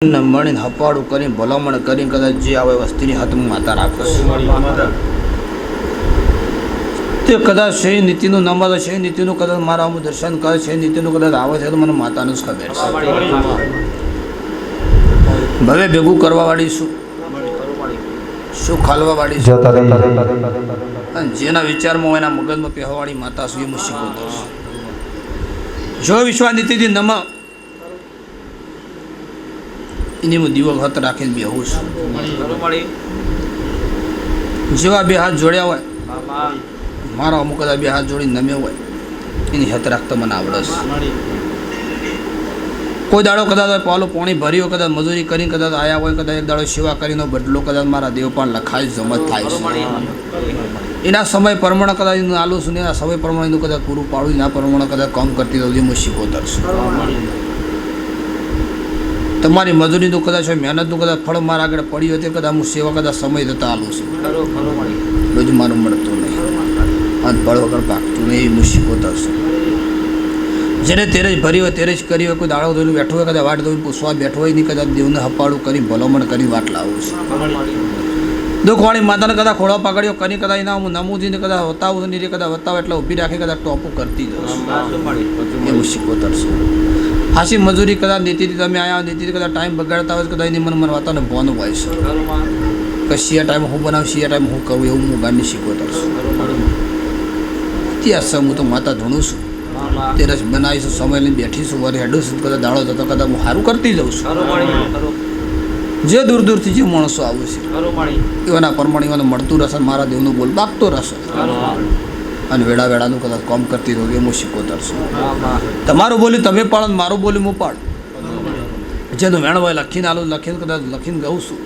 મળીને હપાડું કરીને ભલામણ કરીને કદાચ જે આવે વસ્તીની હાથમાં માતા રાખો તે કદાચ છે નીતિનું નંબર છે નીતિનું કદાચ મારા અમુક દર્શન કરે છે નીતિનું કદાચ આવે છે તો મને માતાનું જ ખબર છે. ભવે ભેગું કરવા વાળી શું શું ખાલવા વાળી શું. જતા રહી અને જેના વિચારમાં એના મગજમાં પહેવાવાળી માતા શું એ હું શીખવતો જો વિશ્વાનીતિથી નમ એની હું દીવો હત રાખીને બેહું છું. જેવા બે હાથ જોડ્યા હોય, મારો અમુક કદાચ બે હાથ જોડીને નમ્યો હોય, એની હત રાખતા મને આવડે છે કોઈ દાડો કદાચ પાલો પોણી ભર્યો, કદાચ મજૂરી કરીને કદાચ આયા હોય, કદાચ એક દાડો સેવા કરીને બદલો કદાચ મારા દેવ પણ લખાય જમત થાય છે. એના સમય પ્રમાણે કદાચ એનું આલું છું ને એના સમય પ્રમાણે એનું કદાચ પૂરું પાડું, એના પ્રમાણે કદાચ કામ કરતી રહું હું શીખોતર છું તમારી મજૂરીનું કદાચ હોય મહેનતનું કદાચ ફળ મારા આગળ પડ્યું હોય તે કદાચ હું સેવા કદાચ સમય જતા આલું છું. રોજ મારું મળતું નહીં. અને ફળ વગર પાકતું નહીં એવી શીખોતર છું. જેને તેરે જ ભરી હોય તેરે જ કરી હોય કોઈ દાડો ધોઈને બેઠો હોય કદાચ વાટ ધોઈને પૂછવા બેઠો હોય નહીં કદાચ દેવને હપાડું કરી ભલામણ કરી વાટ લાવું છું. દુઃખવાળી માતાને કદાચ ખોળો પકડ્યો કરી કદાચ એના હું નમૂજીને કદાચ વતાવું નહીં કદાચ વતાવ એટલે ઊભી રાખી કદાચ ટોપું કરતી જઉં છું. એવું શીખોતર છું મજૂરી કદાચ નીતિથી તમે આવ્યા નીતિથી કદાચ ટાઈમ બગાડતા હોય તો કદાચ એની મને મને વાતાને ભોન હોય છે. કે શિયા ટાઈમ હું બનાવું શિયા ટાઈમ હું કરું એવું હું ગાંધી શીખવતા છું. સમ હું તો માતા ધૂણું છું. તેરસ બનાવીશું સમય લઈને બેઠીશું વારે હેડું છું કદાચ દાડો જતો કદાચ હું સારું કરતી જઉં છું. જે દૂર દૂરથી જે માણસો આવે છે એવાના પ્રમાણે એવાને મળતું રહેશે મારા દેવનું બોલ બાગતો રહેશે. અને વેળા વેળાનું કદાચ કામ કરતી રહું એ હું શીખોતર છું. તમારું બોલી તમે પાડો ને મારું બોલી હું પાડ. જેનું વેણ હોય લખીને આલું લખીને કદાચ લખીને ગઉં છું.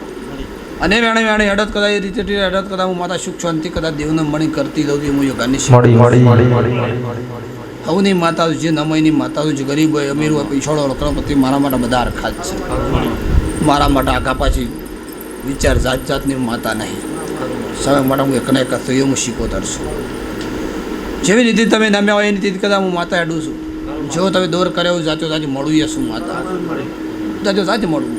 અને વેણે વેણે હેડત કદાચ એ રીતે રીતે હેડત કદાચ હું માતા સુખ શાંતિ કદાચ દેવને મણી કરતી રહું હું યોગાની હવની માતા જે નમયની માતા જે ગરીબ હોય અમીર હોય પીછોડો લકડપતિ મારા માટે બધા અરખા જ છે. મારા માટે આગા પાછી વિચાર જાત જાતની માતા નહીં. સમય માટે હું એકને એક થયો હું શીખોતર છું. જેવી રીતે તમે નમ્યા હોય એની રીતે કદાચ હું માતા અડું છું. જો તમે દોર કર્યો જાચો જાચી મળું એ શું માતા? જાચો જાચી મળું.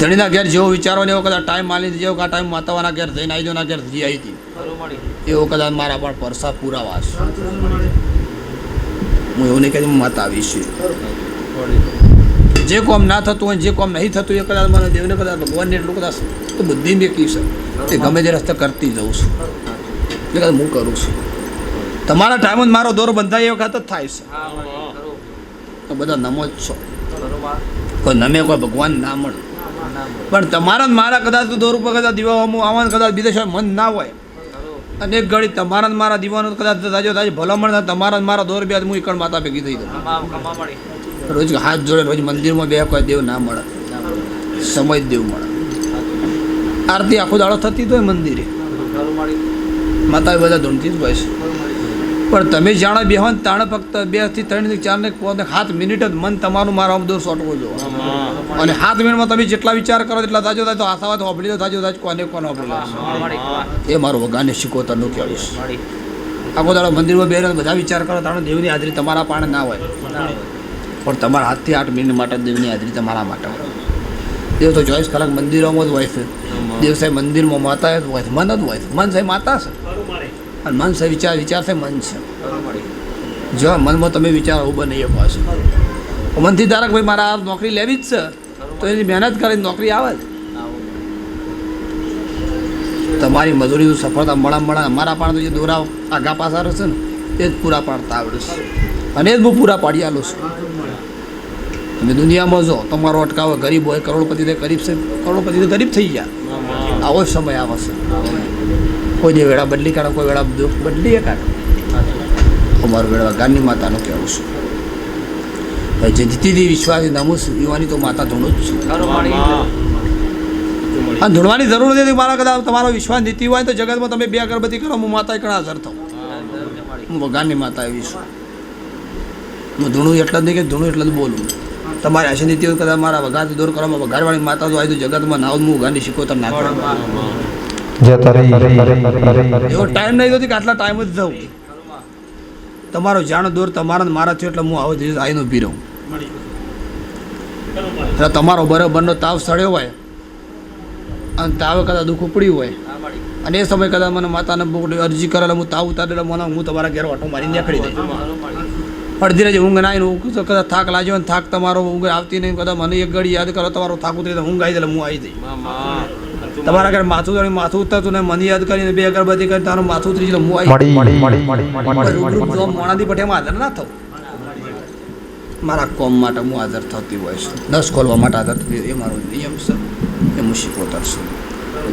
ધણીના ઘેર જેવો વિચારો ને એવો કદાચ ટાઈમ માલી જેવો કા ટાઈમ માતાવાના ઘેર જઈને જવાના ઘેર જી આવી હતી. એવો કદાચ મારા પણ પરસા પૂરા વાસ હું એવું નહીં કહી માતા આવીશ. જે કોમ ના થતું હોય જે કોમ નહીં થતું એ કદાચ મને દેવને કદાચ ભગવાનને એટલું કદાચ બુદ્ધિ મેં કહી છે તે ગમે તે રસ્તે કરતી જઉં છું. એ કદાચ હું કરું છું. તમારા ટાઈમ જ મારો દોર બંધાય એ વખત જ થાય છે. બધા નમો જ છો. કોઈ નમે કોઈ ભગવાન ના મળે. પણ તમારા મારા કદાચ તો દોર ઉપર કદાચ દીવા અમુક આવવાનું કદાચ વિદેશ મન ના હોય. અને એક ઘડી તમારા મારા દીવાનો કદાચ તાજો તાજો ભલામણ તમારા મારા દોર બે હું એકણ માતા ભેગી થઈ દઉં રોજ હાથ જોડે રોજ મંદિરમાં બે કોઈ દેવ ના મળે. સમય દેવ મળે. આરતી આખો દાડો થતી તો હોય મંદિરે. માતા બધા ધૂણતી જ હોય છે. પણ તમે જાણો બે હોય તાણે ફક્ત બેથી ત્રણથી ચાર ને પાંચ સાત મિનિટ જ મન તમારું મારા આમ દોર સોટવો જો. અને સાત મિનિટમાં તમે જેટલા વિચાર કરો એટલા તાજો થાય તો આશાવાદ હોબળી તો તાજો થાય કોને કોને હોબળી એ મારું વગાને શીખવતાનું કહેવું છે. આખો દાડો મંદિરમાં બેરે બધા વિચાર કરો તારો દેવની હાજરી તમારા પાણે ના હોય. પણ તમારા હાથથી આઠ મિનિટ માટે દેવની હાજરી તમારા માટે હોય. દેવ તો ચોવીસ કલાક મંદિરોમાં જ હોય છે. દેવ સાહેબ મંદિરમાં માતા જ હોય મન જ હોય છે. મન સાહેબ માતા છે. અને મન છે, વિચાર વિચાર છે, મન છે. જો મનમાં તમે વિચારો ઊભો નહીં શકો છો મનથી ધારક ભાઈ મારા નોકરી લેવી જ છે, તો એની મહેનત કરીને નોકરી આવે જ. તમારી મજૂરીનું સફળતા મળા મળા અમારા પણ જે દોરા આગા પાસા રહેશે ને, એ જ પૂરા પાડતા આવડે છે અને એ જ હું પૂરા પાડી આલું છું. તમે દુનિયામાં જો તમારો અટકાવો, ગરીબ હોય કરોડપતિ તો ગરીબ છે કરોડપતિ તો ગરીબ થઈ ગયા. આવો જ સમય આવે છે. કોઈ જે વેળા બદલી કાઢો, કોઈ વેળા દુઃખ બદલી કાઢે. અમારું વેળા ગાંધી માતાનું કહેવું છું. જે જીતીથી વિશ્વાસી નમું છું એવાની તો માતા ધૂણું જ છું. અને ધૂણવાની જરૂર નથી, મારા કદાચ તમારો વિશ્વાસ નીતિ હોય તો જગતમાં તમે બે અગરબત્તી કરો, હું માતા એકણા હાજર થઉં. હું ભગવાનની માતા એવી છું. હું ધૂણું એટલે જ નહીં કે ધૂણું એટલે જ બોલું. તમારી આશી નીતિ કદાચ મારા વઘારથી દૂર કરવામાં વઘારવાળી માતા તો આવી તો જગતમાં નાવ હું વઘારની શીખવતર ના કરું એવો ટાઈમ નહીં થતી કે આટલા ટાઈમ જ જવું. તમારો જાણો દૂર તમારા મારા થયો એટલે હું આવો દિવસ આવીને ઊભી રહું. એટલે તમારો બરોબરનો તાવ સડ્યો હોય, અને તાવે કદાચ દુઃખ ઉપડ્યું હોય, અને એ સમય કદાચ મને માતાને અરજી કરેલો, હું તાવ ઉતારેલો મને હું તમારા ઘેર ઓટો મારી નીકળી દઈ અડધી રાતે ઊંઘ ના આવીને ઊંઘ કદાચ થાક લાગ્યો અને થાક તમારો, ઊંઘ આવતી નહીં, કદાચ મને એક ઘડી યાદ કરો, તમારો થાક ઉતરી ઊંઘ આવી જાય હું આવી જઈ તમારા ઘરે માથું ચડી માથું ઉતરતું ને મને યાદ કરીને બે અગરબત્તી કરી તારું માથું ઉતરી જાય હું આવી મોણાથી પટેમાં હાજર ના થવું. મારા કોમ માટે હું હાજર થતી હોય છું. દસ ખોલવા માટે હાજર થતી એ મારો નિયમ છે. એ હું શીખવતર છું.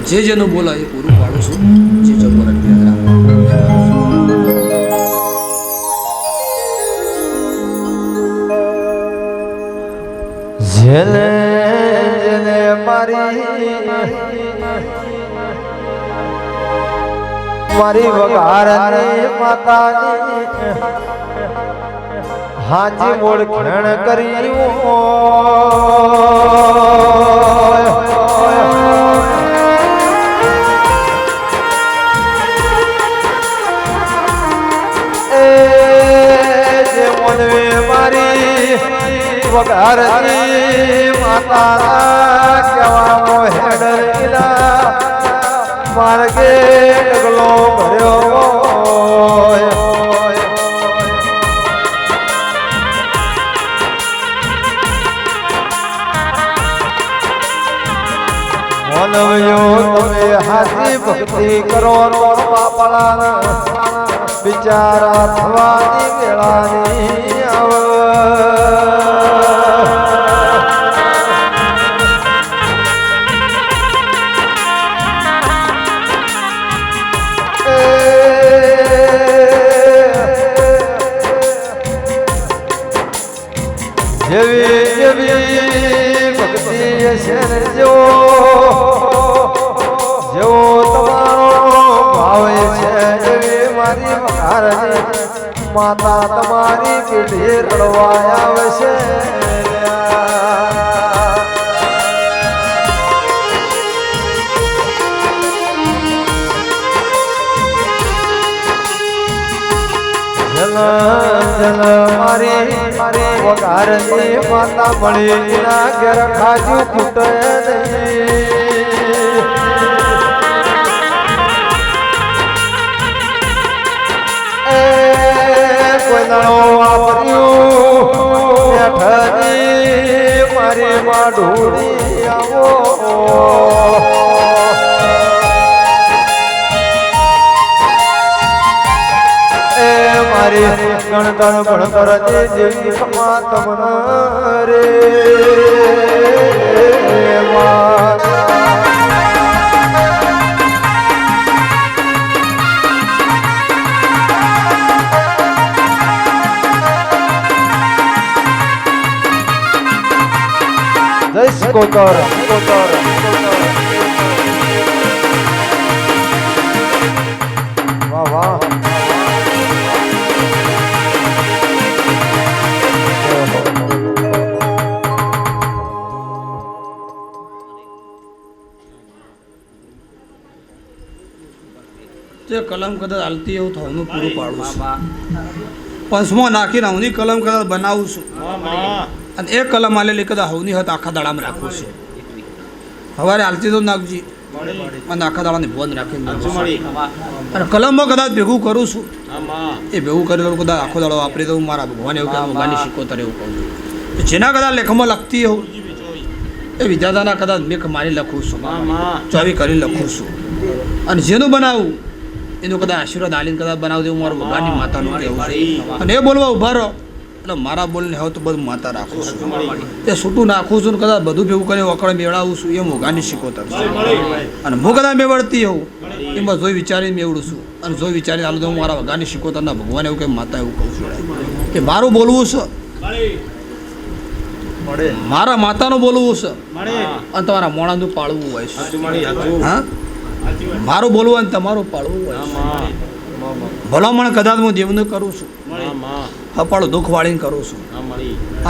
જે જેનું બોલાય એ પૂરું પાડું છું. જે જે રાખવાનું. જેને જેને મારી મારી વઘારની માતાની હાજી મૂળ ખેણ કર્યું વઘારની માતા કેવા હેડરીના માર્ગે ડગલો ભર્યો મનવ્યો તમે હાથી ભક્તિ કરો નો બાપડા બિચારા થવાની વેળાની આવે મહારાજ માતા તમારી પીઠી રડવા આવે છે જલ મારી મારી વઘારની માતા મળી ના ઘેર ખાજુ ખૂટે નહીં દાડો વાપર્યું બેઠની મારી માં ઢોળી આવો મારી ગણતર ગણતર જે રે સિકોતર વાહ વાહ જે કલમ કદાચ હાલતી એવું થવાનું પૂરું પાડું છું. પંચમો નાખીને હું કલમ કદાચ બનાવું છું. અને એ કલમ આલેલી કદાચ હવની હત આખા દાડામાં રાખું છું. સવારે હાલતી તો નાખજી અને આખા દાડાને બંધ રાખીને અને કલમમાં કદાચ ભેગું કરું છું. એ ભેગું કરેલું કદાચ આખો દાડો વાપરી દઉં મારા ભગવાન એવું કે ભગવાનની શીખોતર એવું કહું જેના કદાચ લેખમાં લખતી હોઉં એ વિધાતાના કદાચ મેં મારી લખું છું. ચોવી કરી લખું છું. અને જેનું બનાવું એનું કદાચ આશીર્વાદ આલીને કદાચ બનાવું દેવું મારું ભગવાનની માતાનું કહેવું અને એ બોલવા ઊભા રહો. એટલે મારા બોલને હવે તો બધું માતા રાખું છું. તે છૂટું નાખું છું ને કદાચ બધું ભેગું કરીને વકળ મેળાવું છું એ મોઘાની શીખોતર છે. અને હું કદાચ મેળવતી હોઉં, એમાં જોઈ વિચારીને મેળવું છું. અને જોઈ વિચારીને હાલ તો હું મારા વગાની શીખોતરના ભગવાન એવું કે માતા એવું કહું છું. કે મારું બોલવું છે. મારા માતાનું બોલવું છે. અને તમારા મોણાનું પાળવું હોય છે. હા? મારું બોલવું અને તમારું પાળવું હોય ભલામણ કદાચ હું દેવનું કરું છું. હપાળું દુઃખ વાળીને કરું છું.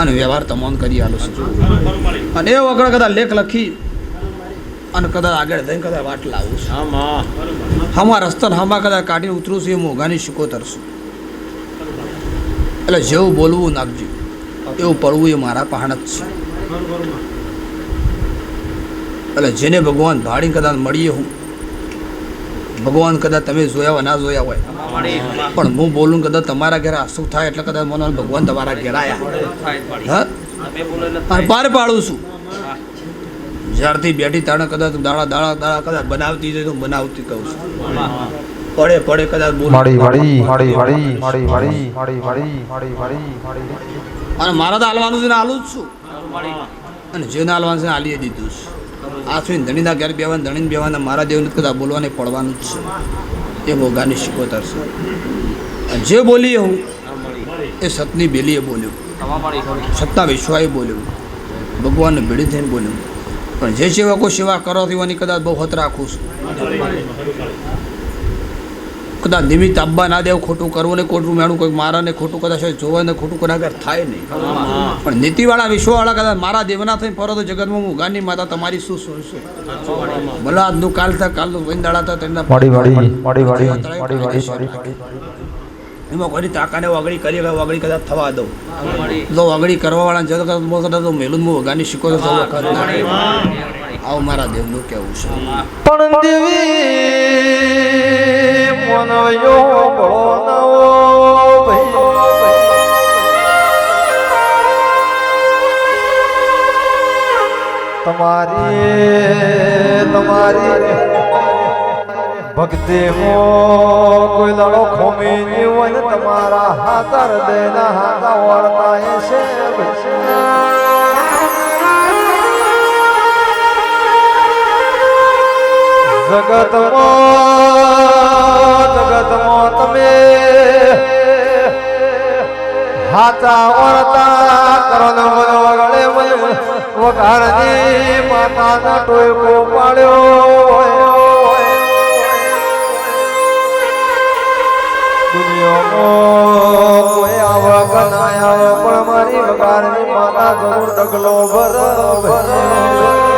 અને વ્યવહાર તમામ કરી આલું છું. અને એ વગર કદાચ લેખ લખી અને કદાચ આગળ જઈને કદાચ વાટ લાવું છું. હમા રસ્તા હમા કદાચ કાઢીને ઉતરું છું એ મોઘાની શીખોતર છું. એટલે જેવું બોલવું નાખજો. એવું પડવું એ મારા પહાણ જ છે. એટલે જેને ભગવાન ભાડી કદાચ મળીએ હું ભગવાન કદાચ તમે જોયા હોય ના જોયા હોય પણ હું બોલું કદાચ તમારા ઘેર આંસુ થાય એટલે કદાચ મને ભગવાન તમારા ઘેર આવ્યા હા પાર પાડું છું જ્યારથી બેઠી તાણે કદાચ દાડા દાડા દાડા કદાચ બનાવતી જઈ તો બનાવતી કહું છું પડે પડે કદાચ અને મારા તો હાલવાનું છે ને હાલું જ છું અને જેને હાલવાનું છે હાલીએ દીધું છું આ છું ધણીના ઘેર બેવાના ધણીને બેવાના મારા દેવને કદાચ બોલવાને પડવાનું જ છે એ ભોગાની શીખોતર છે અને જે બોલીએ હું, એ સતની બેલીએ બોલ્યું. સત્તા વિશ્વાએ બોલ્યું. ભગવાનને ભેડી થઈને બોલ્યું. પણ જે સેવકો સેવા કરો તેવાની કદાચ બહુ હત રાખું છું કદાચ નિમિત્ત આપવા ના દેવ ખોટું કરવું ને ખોટું મેળવું કોઈ મારા ને ખોટું કદાચ જોવા ને ખોટું કદાચ થાય નહીં. પણ નીતિવાળા વિશ્વવાળા કદાચ મારા દેવના થઈને ફરો તો જગતમાં હું ગાની માતા તમારી શું શું છે બલાદનું આજનું કાલ થાય કાલનું મળી મળી મળી મળી એમાં કોઈ તાકાને વાગડી કરી વાગડી કદાચ થવા દઉં. જો વાગડી કરવાવાળા જતો કદાચ મેલું હું વગાની શીખો તો આવું મારા દેવનું કહેવું છે. પણ દેવી તમારી તમારી ભક્તિ હો કોઈ લડો ખોમી જીવન તમારા હાથર દેના હાથા વળતા છે. જગતમાં જગતમાં તમે હાચા વળતા કરો ને મને મને વઘારની માતાના ટોયકો પાડ્યો દુનિયામાં કોઈ આવા કનાય આવે, પણ મારી વઘારની માતા જરૂર ડગલો ભર ભર.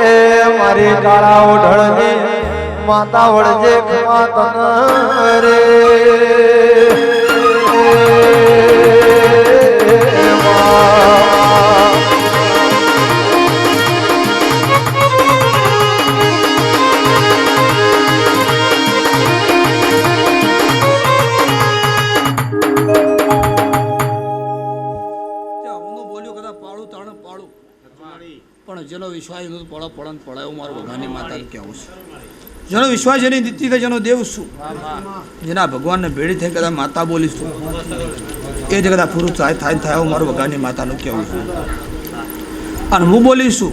એ મારી કાળા ઓઢળની માતા વળજે માતન રે. હું વિશ્વાસ એનો પડો પડો ને મારો ભગવાનની માતાને કહેવું છે. જેનો વિશ્વાસ જેની દીધી થાય જેનો દેવ છું જેના ભગવાનને ભેળી થઈ કદાચ માતા બોલીશું એ જ કદાચ પૂરું થાય થાય થાય હું મારું ભગવાનની માતાનું કહેવું છે. અને હું બોલીશું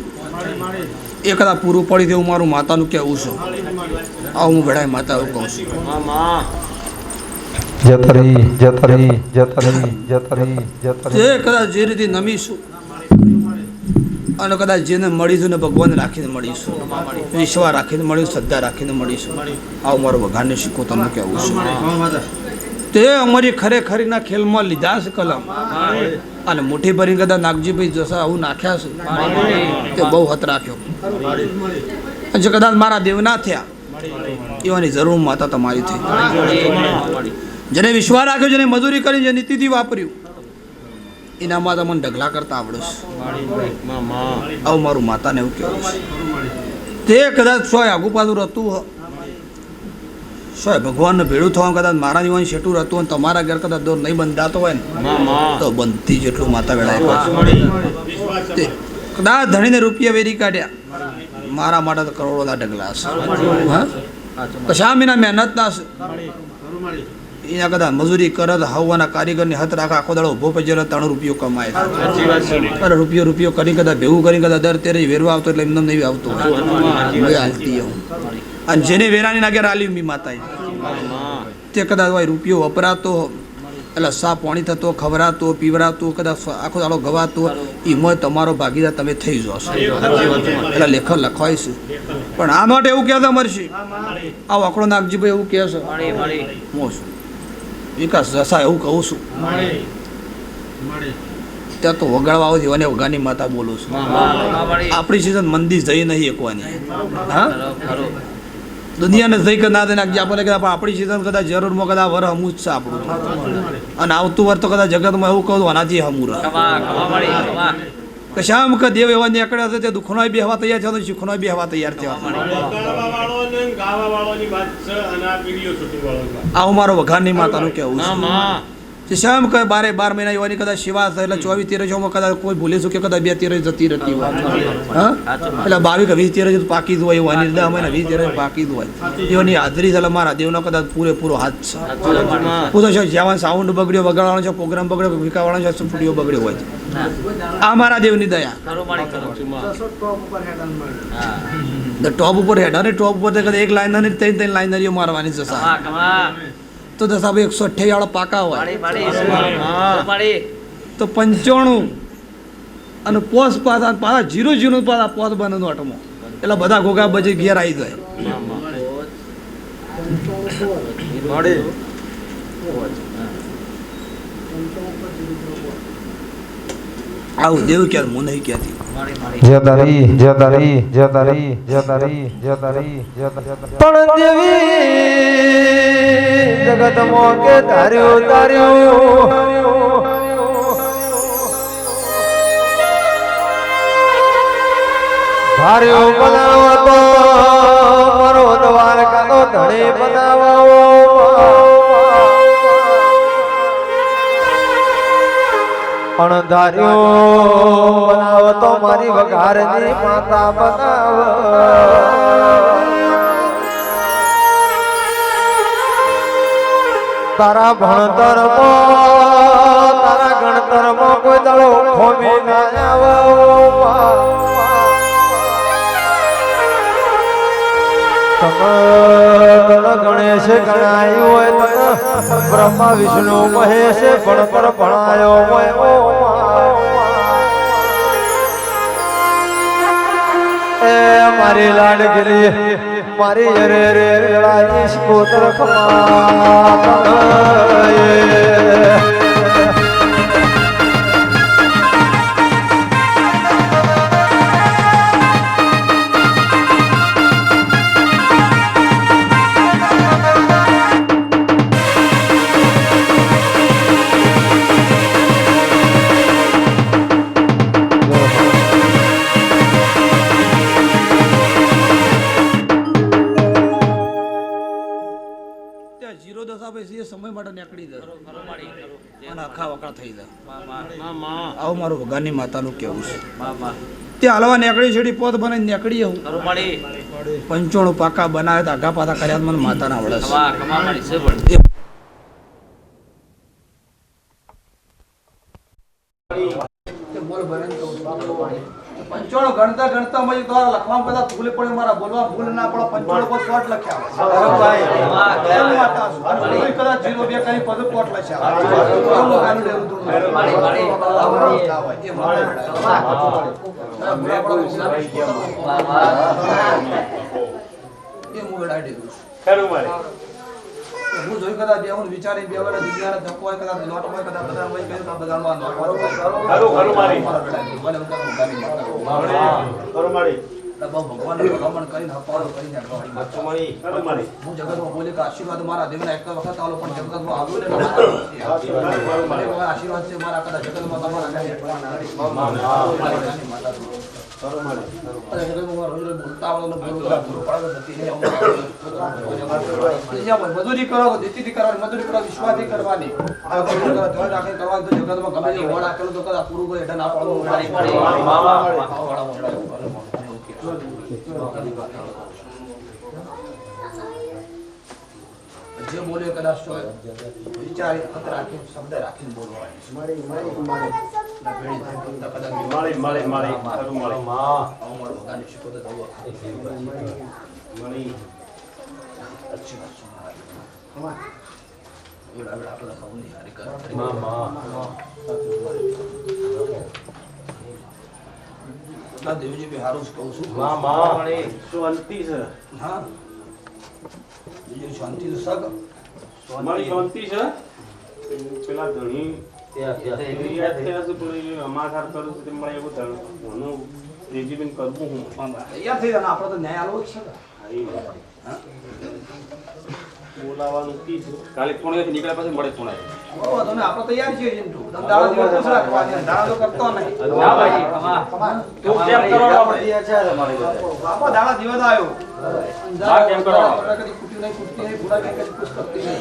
એ કદાચ પૂરું પડી દેવું મારું માતાનું કહેવું છે. આવું હું ભેળાય માતા એવું કહું છું. જતરી જતરી જતરી જતરી જતરી. જે કદાચ જે રીતે નમીશું અને કદાચ જેને મળીશું ને ભગવાન રાખીને મળીશું. વિશ્વા રાખીને મળીશું શ્રદ્ધા રાખીને મળીશું. આવું મારું વઘાને શીખો તમે કહેવું છે? તે અમારી ખરેખરીના ખેલમાં લીધા છે કલમ. અને મુઠ્ઠી ભરી કદાચ નાગજીભાઈ જસા આવું નાખ્યા છે. તે બહુ હત રાખ્યો. અને જે કદાચ મારા દેવ ના થયા. એવાની જરૂર માતા તમારી થઈ. જેને વિશ્વાસ રાખ્યો જેને મજૂરી કરી જે નીતિથી વાપર્યું એના માતા મને ઢગલા કરતા આવડે આવું મારું માતાને એવું કહેવું તે કદાચ સોય આગુ પાછું રહેતું સોય ભગવાનને ભેળું થવાનું કદાચ મારા જીવન શેઠું રહેતું હોય તમારા ઘેર કદાચ દોર નહીં બંધાતો હોય ને, તો બંધી જેટલું માતા વેળાએ કદાચ ધણીને રૂપિયા વેરી કાઢ્યા. મારા માટે તો કરોડોના ઢગલા છે હા? કશામીના મહેનતના છે એના કદાચ મજૂરી કરત હવાના કારીગરની હત રાખા આખો દાડો ઊભો પછી ત્રણ રૂપિયો કમાય. અરે રૂપિયો રૂપિયો કરી કદાચ ભેગું કરી કદાચ દર તેરે વેરવા આવતો એટલે એમને નહીં આવતો હાલતી અને જેને વેરાની નાખે રાલી મી માતા તે કદાચ હોય રૂપિયો વપરાતો એટલે સા પાણી થતો ખવરાતો પીવરાતો કદાચ આખો દાડો ગવાતો એમાં તમારો ભાગીદાર તમે થઈ જશો એટલે લેખન લખવાય છે. પણ આ માટે એવું કહેતા મરશે આ વાકડો નાગજીભાઈ એવું કહે છે. હું છું વિકાસ જસા એવું કહું છું. ત્યાં તો વગાડવા આવો અને વગાની માતા બોલું છું. આપણી સિઝન મંદિર જઈ નહીં એકવાની. હા? દુનિયાને જઈ કે ના દઈને આપણને કદાચ આપણી સીઝન કદાચ જરૂરમાં કદાચ વર હમું જ છે આપણું. અને આવતું વર તો કદાચ જગતમાં એવું કહું આનાથી હમું રહે. કમા કમા મળી કમા કે શામ કે દેવ એવા નીકળ્યા છે તે દુઃખનોય બી હવા તૈયાર છે. અને સુખનોય બી હવા તૈયાર અને આ આવું મારો વઘારની માતાનું કેવું ના છે. શામ કહે બારે બાર મહિના એવાની કદાચ શિવા એટલે ચોવીસ તેરસોમાં કદાચ કોઈ ભૂલી શકે કદાચ બે તેરસ જતી રહેતી હોય. હા? એટલે બાવીસ વીસ તેરસ પાકી હોય એવું અને દસ મહિના વીસ તેરસ પાકી હોય. એવાની હાજરી એટલે મારા દેવનો કદાચ પૂરેપૂરો હાથ છે. પૂછો છે જ્યાં સાઉન્ડ બગડ્યો બગાડવાનો છે પ્રોગ્રામ બગડ્યો વિકાવાનો છે સ્ટુડિયો બગડ્યો હોય આ મારા દેવની દયા. ટોપ ઉપર હેડ અને ટોપ ઉપર એક લાઈનર ત્રણ ત્રણ લાઈનરીઓ મારવાની છે તો સાહેબ એકસો અઠ્યાવીસ વાળા પાકા હોય તો પંચાણું અને પોસ પાછા પાછા જીરો જીરો પાછા પોસ બને નોટમાં એટલે બધા ઘોઘા બજે ઘેર આવી જાય. આવું દેવ ક્યારે હું નહીં કહેતી જદરી જતરી જતરી જતરી જતરી પણ દેવી જગત કે તાર્યો તાર્યું ધાર્યો બનાવો તો મારો દ્વારકાનો ધણી બનાવો. અણધાર્યો બનાવ તો મારી વઘારની માતા બનાવ. તારા ભણતર તારા ગણતરમાં કોઈ દળો ખોમી ના આવ. ગણેશ ગણાયું હોય બ્રહ્મા, વિષ્ણુ, મહેશ પણ પર ભણાયો હોય એ મારી લાડગીરી, મારી અરે રે લાઈશ કોતર ખમા આખા વખા થઈ જાય. આવું મારું ભગવાનની માતાનું કેવું છે. ત્યાં હલવા નીકળી છેડી પોત બનાવી નીકળી આવું. પંચોણું પાકા બનાવે તો આઘા પાતા કર્યા મને મને માતાના વડે પંચાણું ગણતા ગણતા મય દ્વારા લખવામાં બધા ભૂલ પડે મારા બોલવા ભૂલ ના પડે પંચાણું પર શોર્ટ લખ્યા કદાચ જીરો બે કરી પદ પોટ લખ્યા. એ હું વેડાઈ દેવું છું. ખરું મારે હું જોઈ કદાચ બે હું વિચારી બે વાર દુનિયાને ધક્કો હોય કદાચ લોટ હોય કદાચ બધા હોય બધામાં લોટ હોય. ખરું ખરું મારી. મને બધા માતા. મારી. એટલે બહુ કરીને હપાળો કરીને હું જગતમાં બોલે કે આશીર્વાદ મારા દેવના એક વખત આવો પણ જગતમાં આવ્યો ને આશીર્વાદ. છે મારા કદાચ જગતમાં તમારા મજૂરી કરો તો નીતિથી કરવાની મજૂરી કરો વિશ્વાસથી કરવાની. આ મજૂરી કરો, ધ્યાન રાખીને કરવાની તો જગતમાં ગમે તે વડ આપેલું તો કદાચ પૂરું કરે હેઠળ ના પાડવું. જે બોલે કદાચ વિચાર રાખી રાખીને શબ્દ રાખીને બોલવાની માળી mali માળી. ખરું માળી. આવું મારું ભગવાનને શીખવતો mali આવું માળી. અચ્છી વાત છે મારા. એવડા એવડા આપણે ખાવું નહીં, હારી કરે. ના, દેવજી ભાઈ હારું જ કહું છું. શાંતિ છે. હા. બીજું શાંતિ તો સગ. મારી શાંતિ છે? પેલા ધણી છે કરું છું તે મળે એવું ઘણું કરવું હું તૈયાર થઈ જાય આપણે તો છે. બોલાવાનું કીધું કાલે પુણે નીકળ્યા પછી મળે તમે આપણે તૈયાર છીએ જીન્ટુ. દાડા દિવસ રાખવાની. દાડા તો કરતો નહીં. ના ભાઈ કમા તું કેમ કરો આપણે બાપા દાડા દિવસ આવ્યો. હા, કેમ કરો? કદી ખૂટ્યું નહીં, ખૂટતી નહીં, ભૂલા નહીં, કદી પૂછ કરતી નહીં.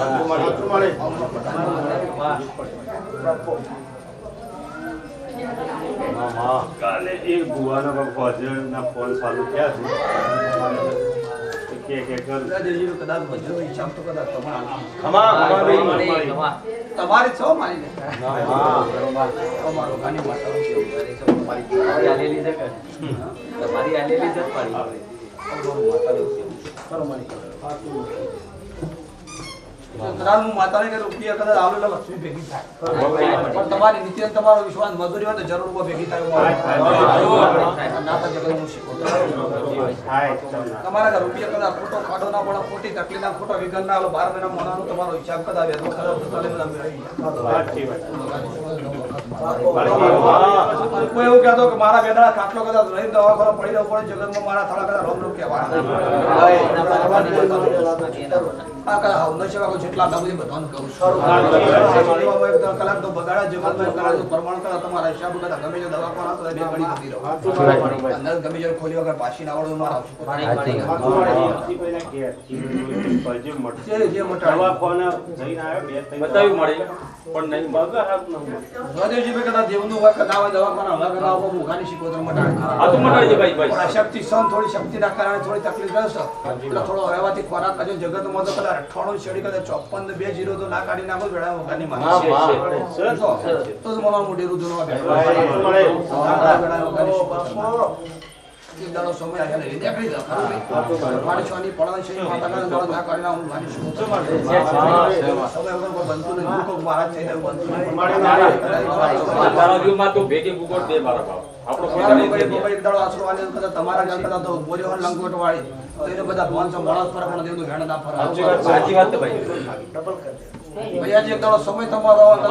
કાલે એક ભુવાના ફોન ચાલુ થયા છે કે કે કર કદાચ હજી કદાચ ભજનો ઈચ્છા તો કદાચ તમારા ખમા ખમા તમારી છો મારી નહીં. તમારો ગાની છે. કદાચ હું માતાને કે રૂપિયા કદાચ આલો લક્ષ્મી ભેગી થાય? પણ તમારી વિશ્વાસ મજૂરી હોય તો જરૂર ભેગી થાય ના જગત હું શીખવતો. તમારા રૂપિયા કદાચ ખોટો ખાડો ના પડે ખોટી તકલીફ ના ખોટો વિઘન ના બાર મહિના મોનાનો તમારો હિસાબ કદાચ વેધો ખરાબ તો ચાલે બધા મેળવી જાય. સાચી વાત. કોઈ એવું કહેતો કે મારા બેદડા ખાટલો કદાચ રહી દવાખાનો પડી રહ્યો પડે જગતમાં મારા થોડા કદાચ રોગ રોમ કહેવાના. પણ નહીં કદાચ દેવનું હોય કદાચ દવાખાના હવે કદાચ મુખાની શીખોતર મટાડી. ભાઈ ભાઈ. શક્તિ સન થોડી શક્તિના કારણે થોડી તકલીફ રહેશે એટલે થોડો રહેવાથી ખોરાક કજો જગતમાં તો કદાચ અઠ્ઠાણું શેડી કદાચ ચોપન બે જીરો તો ના કાઢી નાખો વેળા વગરની. તો સમય જાવ. મારી છે ના મારી શું સમય વગર બનતું નહીં. હું. થઈને બનતું નહીં. તારા વ્યૂમાં તું ભેગી ગુગોટ દે મારા બાપ. આપણો કોઈ તમારા નહીં ભાઈ દે. ભાઈ એક દાડો આશરો આલ્યો કદાચ તમારા ગામ કદાચ તો બોલ્યો લંગોટ વાળી તો એને બધા પાંચસો માણસ ફરે પણ દેવનું વેણ ના ફરે. સાચી વાત સાચી વાત છે ભાઈ. ભાઈ એક સમય તમારો હું.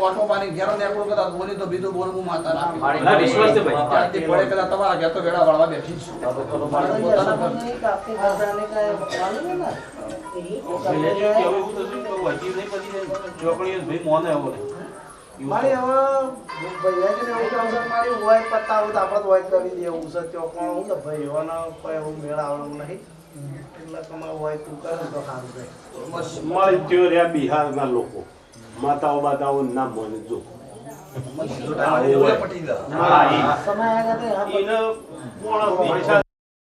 વાટો પાણી ઘેર ને એકલું કદાચ બોલી તો બીજું બોલું માતા ના વિશ્વાસ છે ભાઈ. પડે કદાચ તમારા ઘેર તો વેળા વાળવા બેઠી છું. મારે પોતાના ઘર- મારી હવે ભૈયાજીને એવું કામ મારી હોય પતાવું તો આપણે હોય કરી દઈએ એવું છે. ત્યાં પણ હું તો ભાઈઓનો કોઈ એવું મેળ આવડવું નહીં. એટલે તમારે હોય તું કરે તો સારું મળી ત્યો રહ્યા બિહારના લોકો. માતાઓ બાતાઓ ના મને જો. બધો ટાઈમ આજે પટી ગયો હા, ઈ- સમય આગળ